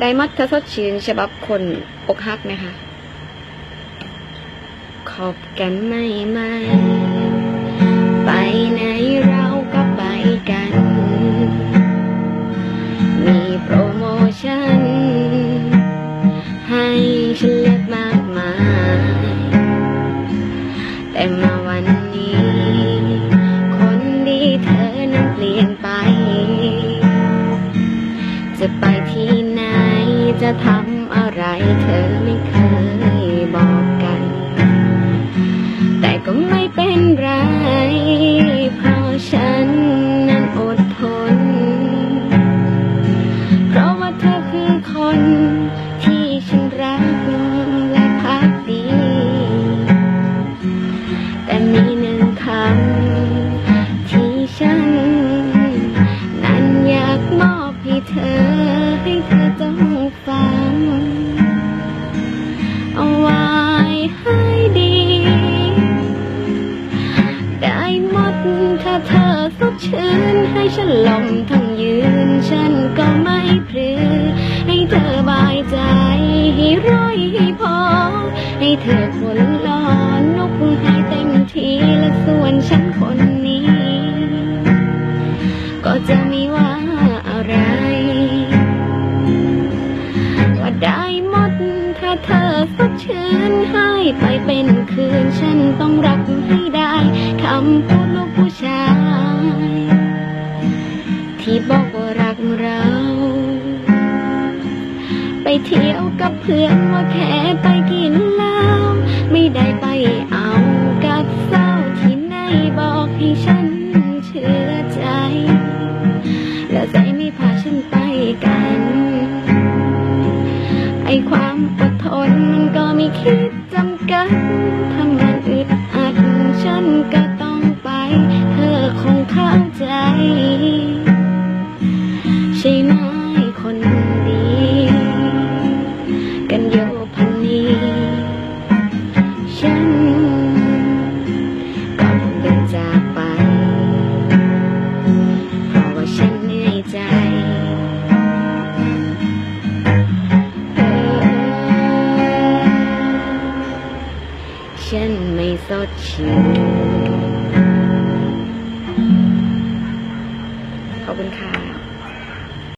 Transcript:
ไดมอดเธอสดชื่นฉบับคนอกหักไหมคะ ขอบกันไม่ไหมไปไหนเราก็ไปกัน มีโปรโมชั่น ให้ฉันเลือกมากมาย แต่มาวันนี้ คนดีเธอนั้นเปลี่ยนไป จะทำอะไรเธอไม่เคยบอกกัน แต่ก็ไม่เป็นไร เพราะฉันนั้นอดทน เพราะว่าเธอคือคนที่ฉันรัก ฉันลมทั้งยืน ฉันก็ไม่พรือ ให้เธอบายใจ ให้ร้อยให้พอ ให้เธอคนลอนนกให้เต็มทีและส่วนฉันคนนี้ ก็จะไม่ว่าอะไรว่าได้หมดถ้าเธอสดชื่นให้ไปเป็นคืน ฉันต้องรักให้ได้คำ ที่บอกว่ารักเรา ไปเที่ยวกับเพื่อนว่าแค่ไปกินเหล้าไม่ได้ไปเอากับเศร้าที่ไหนบอกให้ฉันเชื่อใจ แล้วใจไม่พาฉันไปกัน ไอความอดทนมันก็ไม่คิดจำกัดถ้ามันอึดอัดฉันก็ ช่ไหมคนดี กันโยพันนี้ฉันก็ต้องเดินจากไป เพราะว่าฉันเหนื่อยใจเออฉันไม่สดชื่น